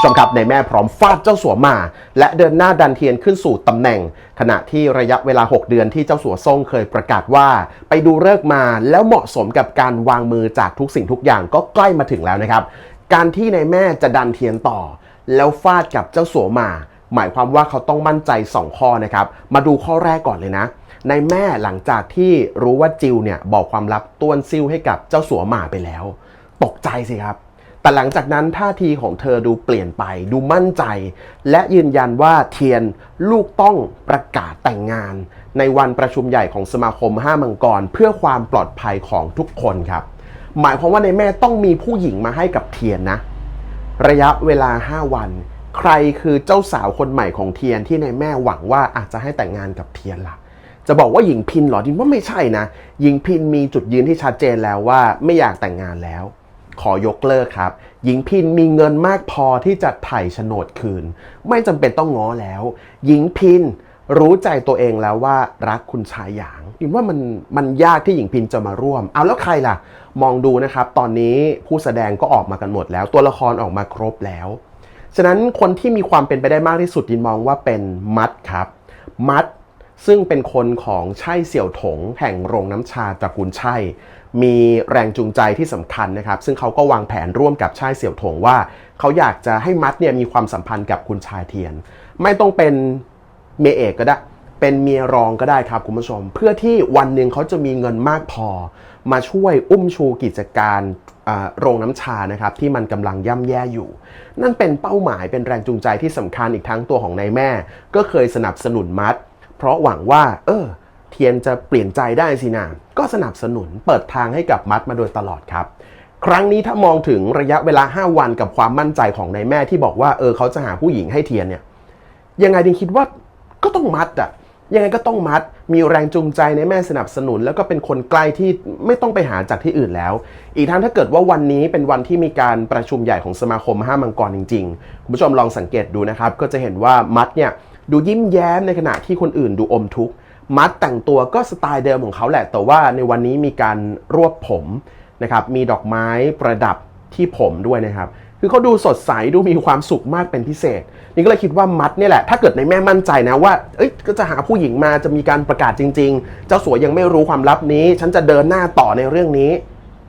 ผู้ชมครับในแม่พร้อมฟาดเจ้าสัวมา และเดินหน้าดันเทียนขึ้นสู่ตำแหน่ง ขณะที่ระยะเวลา 6 เดือนที่เจ้าสัวซ่งเคยประกาศว่า ไปดูเลิกมาแล้วเหมาะสมกับการวางมือจากทุกสิ่งทุกอย่างก็ใกล้มาถึงแล้วนะครับ การที่ในแม่จะดันเทียนต่อ แล้วฟาดกับเจ้าสัวมา หมายความว่าเขาต้องมั่นใจ 2 ข้อนะครับ มาดูข้อแรกก่อนเลยนะในแม่หลังจากที่รู้ว่าจิวเนี่ยบอกความลับต้วนซิ่วให้กับเจ้าสัวหมาไปแล้ว ตกใจสิครับ แต่หลังจากนั้นท่าทีของเธอดูเปลี่ยนไป ดูมั่นใจ และยืนยันว่าเทียนลูกต้องประกาศแต่งงาน ในวันประชุมใหญ่ของสมาคมห้ามังกร เพื่อความปลอดภัยของทุกคนครับ หมายความว่าในแม่ต้องมีผู้หญิงมาให้กับเทียนนะ ระยะเวลา 5 วัน ใครคือเจ้าสาวคนใหม่ของเทียนที่ในแม่หวังว่าอาจจะให้แต่งงานกับเทียนล่ะจะบอกว่าหญิงพินหรอดินว่าไม่ใช่นะหญิงพินมีจุดยืนที่ชัดเจนแล้วว่าไม่อยากแต่งงานแล้ว ขอยกเลิกครับ หญิงพินมีเงินมากพอที่จะไถ่โฉนดคืน ไม่จำเป็นต้องง้อแล้ว หญิงพินรู้ใจตัวเองแล้วว่ารักคุณชายหยางดินว่ามันมันยากที่หญิงพินจะมาร่วม เอาแล้วใครล่ะ มองดูนะครับ ตอนนี้ผู้แสดงก็ออกมากันหมดแล้ว ตัวละครออกมาครบแล้ว ฉะนั้นคนที่มีความเป็นไปได้มากที่สุดดินมองว่าเป็นมัดครับ มัดซึ่งเป็นคนของไช่เสี่ยวถงแห่งโรงน้ำชาตระกูลไช่ มีแรงจูงใจที่สำคัญนะครับ ซึ่งเขาก็วางแผนร่วมกับไช่เสี่ยวถงว่า เขาอยากจะให้มัดเนี่ยมีความสัมพันธ์กับคุณชายเทียน ไม่ต้องเป็นเมียเอกก็ได้ เป็นเมียรองก็ได้ครับคุณผู้ชม เพื่อที่วันหนึ่งเขาจะมีเงินมากพอ มาช่วยอุ้มชูกิจการโรงน้ำชานะครับที่มันกำลังย่ำแย่อยู่ นั่นเป็นเป้าหมายเป็นแรงจูงใจที่สำคัญอีกทั้งตัวของนายแม่ ก็เคยสนับสนุนมัด เพราะหวังว่า เออ เทียนจะเปลี่ยนใจได้สินะก็สนับสนุนเปิดทางให้กับมัดมาโดยตลอดครับ ครั้งนี้ถ้ามองถึงระยะเวลา 5 วันกับความมั่นใจของนายแม่ที่บอกว่าเออเขาจะหาผู้หญิงให้เทียนเนี่ยยังไงดิงคิดว่าก็ต้องมัดอะยังไงก็ต้องมัด มีแรงจูงใจในแม่สนับสนุน แล้วก็เป็นคนใกล้ที่ไม่ต้องไปหาจากที่อื่นแล้ว อีกทั้งถ้าเกิดว่าวันนี้เป็นวันที่มีการประชุมใหญ่ของสมาคมห้ามังกรจริงๆ คุณผู้ชมลองสังเกตดูนะครับ ก็จะเห็นว่ามัดเนี่ยดูยิ้มแย้มในขณะที่คนอื่นดูอมทุกข์ มัดแต่งตัวก็สไตล์เดิมของเขาแหละ แต่ว่าในวันนี้มีการรวบผมนะครับ มีดอกไม้ประดับที่ผมด้วยนะครับ คือเขาดูสดใส ดูมีความสุขมากเป็นพิเศษ นี่ก็เลยคิดว่ามัดเนี่ยแหละ ถ้าเกิดในแม่มั่นใจนะว่า เอ้ย ก็จะหาผู้หญิงมาจะมีการประกาศจริง ๆ เจ้าสัวยังไม่รู้ความลับนี้ ฉันจะเดินหน้าต่อในเรื่องนี้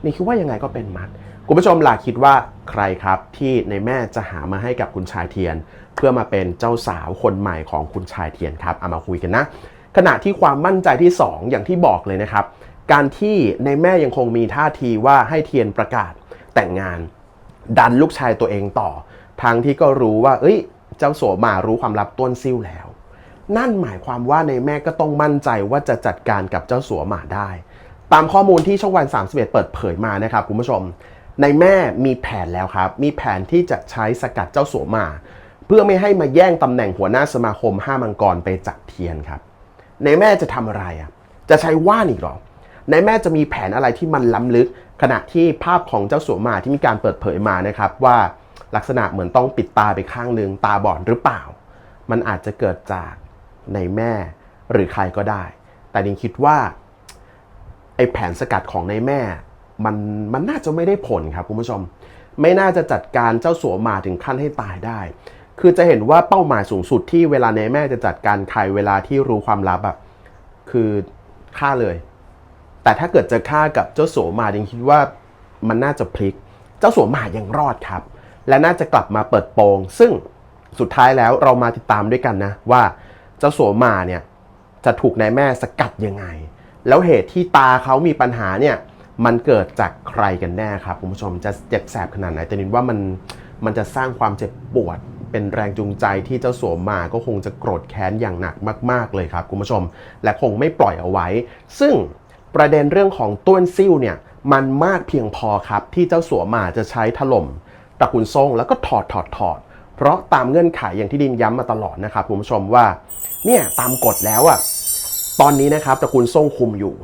นี่คิดว่ายังไงก็เป็นมัด คุณผู้ชมล่ะคิดว่าใครครับที่ในแม่จะหามาให้กับคุณชายเทียน เพื่อมาเป็นเจ้าสาวคนใหม่ของคุณชายเทียนครับ เอามาคุยกันนะ ขณะที่ความมั่นใจที่ 2 อย่างที่บอกเลยนะครับ การที่ในแม่ยังคงมีท่าทีว่าให้เทียนประกาศแต่งงาน ดันลูกชายตัวเองต่อทางที่ก็รู้ว่า เอ้ย เจ้าสัวมารู้ความลับต้นซิ่วแล้ว นั่นหมายความว่าในแม่ก็ต้องมั่นใจว่าจะจัดการกับเจ้าสัวหมาได้ ตามข้อมูลที่ช่องวัน 31 เปิดเผยมานะครับคุณผู้ชม ในแม่มีแผนแล้วครับ มีแผนที่จะใช้สกัดเจ้าสัวหมา เพื่อไม่ให้มาแย่งตำแหน่งหัวหน้าสมาคมห้ามังกรไปจากเทียนครับ ในแม่จะทำอะไรอะจะใช้ว่านอีกหรอในแม่จะมีแผนอะไรที่มันล้ำลึก ขณะที่ภาพของเจ้าสัวหมาที่มีการเปิดเผยมานะครับว่าลักษณะเหมือนต้องปิดตาไปข้างหนึ่งตาบอดหรือเปล่า มันอาจจะเกิดจากในแม่หรือใครก็ได้ แต่ดิงคิดว่าไอแผนสกัดของในแม่มันมันน่าจะไม่ได้ผลครับคุณผู้ชม ไม่น่าจะจัดการเจ้าสัวหมาถึงขั้นให้ตายได้ คือจะเห็นว่าเป้าหมายสูงสุดที่เวลาในแม่จะจัดการใครเวลาที่รู้ความลับอะคือฆ่าเลย แต่ถ้าเกิดจะฆ่ากับเจ้าสวมาดิงคิดว่ามันน่าจะพลิก เจ้าสวมายังรอดครับ และน่าจะกลับมาเปิดโปง ซึ่งสุดท้ายแล้วเรามาติดตามด้วยกันนะว่าเจ้าสวมาเนี่ยจะถูกนายแม่สกัดยังไง แล้วเหตุที่ตาเขามีปัญหาเนี่ยมันเกิดจากใครกันแน่ครับคุณผู้ชมจะเจ็บแสบขนาดไหนแต่นินว่ามันมันจะสร้างความเจ็บปวด เป็นแรงจูงใจที่เจ้าสัวมาก็คงจะโกรธแค้นอย่างหนักมาก ๆ เลยครับคุณผู้ชม และคงไม่ปล่อยเอาไว้ ซึ่งประเด็นเรื่องของต้วนซิ่วเนี่ยมันมากเพียงพอครับที่เจ้าสัวมาจะใช้ถล่มตระกูลซ่งแล้วก็ถอดถอดถอด เพราะตามเงื่อนไขอย่างที่ดินย้ำมาตลอดนะครับคุณผู้ชมว่าเนี่ยตามกฎแล้วอะตอนนี้นะครับตระกูลซ่งคุมอยู่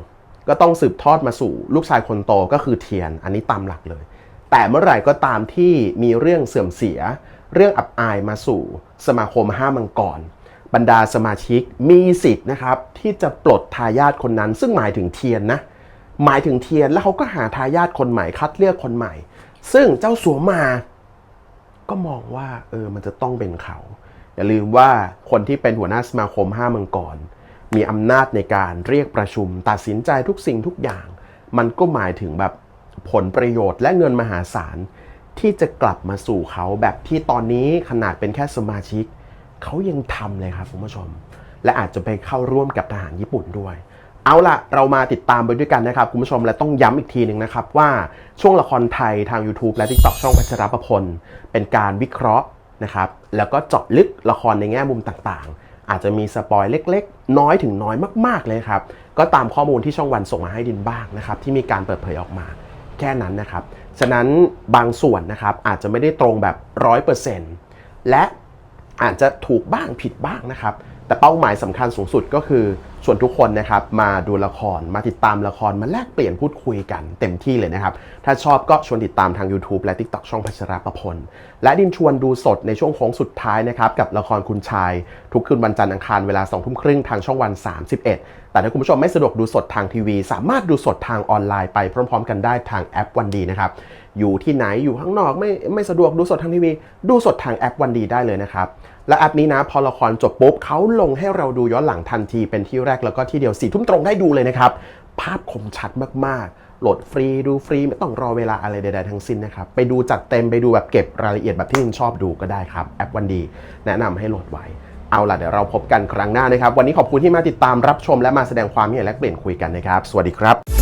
ก็ต้องสืบทอดมาสู่ลูกชายคนโตก็คือเทียน อันนี้ตามหลักเลย แต่เมื่อไหร่ก็ตามที่มีเรื่องเสื่อมเสีย เรื่องอับอายมาสู่สมาคมห้ามังกร บรรดาสมาชิกมีสิทธิ์นะครับที่จะปลดทายาทคนนั้น ซึ่งหมายถึงเทียนนะหมายถึงเทียนแล้วเขาก็หาทายาทคนใหม่คัดเลือกคนใหม่ ซึ่งเจ้าสัวมา ก็มองว่าเออมันจะต้องเป็นเขาอย่าลืมว่าคนที่เป็นหัวหน้าสมาคมห้ามืองกรมีอำนาจในการเรียกประชุม ตัดสินใจทุกสิ่งทุกอย่าง มันก็หมายถึงแบบผลประโยชน์และเงินมหาศาล ที่จะกลับมาสู่เขาแบบที่ตอนนี้ขนาดเป็นแค่สมาชิก เขายังทำเลยครับคุณผู้ชม และอาจจะไปเข้าร่วมกับทหารญี่ปุ่นด้วย เอาล่ะ เรามาติดตามไปด้วยกันนะครับ คุณผู้ชมและต้องย้ำอีกทีหนึ่งนะครับ ว่าช่วงละครไทยทาง YouTube และ TikTok ช่องพัชรประพล เป็นการวิเคราะห์นะครับแล้วก็เจาะลึกละครในแง่มุมต่างๆ อาจจะมีสปอยเล็กๆ น้อยถึงน้อยมากๆเลยครับก็ตามข้อมูลที่ช่องวันส่งมาให้ดินบ้างนะครับที่มีการเปิดเผยออกมาแค่นั้นนะครับ ฉะนั้นบางส่วนนะครับอาจจะไม่ได้ตรงแบบ 100%และอาจจะถูกบ้างผิดบ้างนะครับ แต่เป้าหมายสำคัญสูงสุดก็คือชวนทุกคนนะครับมาดูละครมาติดตามละครมาแลกเปลี่ยนพูดคุยกันเต็มที่เลยนะครับ ถ้าชอบก็ชวนติดตามทาง YouTube และ TikTok ช่องพัชราประพล และดินชวนดูสดในช่วงโค้งสุดท้ายนะครับ กับละครคุณชาย ทุกคืนวันจันทร์อังคารเวลา2ทุ่มครึ่งทางช่องวัน 31 แต่ถ้าคุณผู้ชมไม่สะดวกดูสดทางทีวี สามารถดูสดทางออนไลน์ไปพร้อม ๆ กันได้ทางแอปวันดีนะครับ อยู่ที่ไหนอยู่ข้างนอกไม่ไม่สะดวกดูสดทางทีวี ดูสดทางแอปวันดีได้เลยนะครับ และแอปนี้นะพอละครจบปุ๊บเขาลงให้เราดูย้อนหลังทันทีเป็นที่แรกแล้วก็ที่เดียวสี่ทุ่มตรงได้ดูเลยนะครับ ภาพคมชัดมากๆโหลดฟรีดูฟรีไม่ต้องรอเวลาอะไรใดๆทั้งสิ้นนะครับไปดูจัดเต็มไปดูแบบเก็บรายละเอียดแบบที่คุณชอบดูก็ได้ครับแอปวันดี แนะนำให้โหลดไว้ เอาล่ะเดี๋ยวเราพบกันครั้งหน้านะครับ วันนี้ขอบคุณที่มาติดตามรับชมและมาแสดงความเห็นและเปลี่ยนคุยกันนะครับ สวัสดีครับ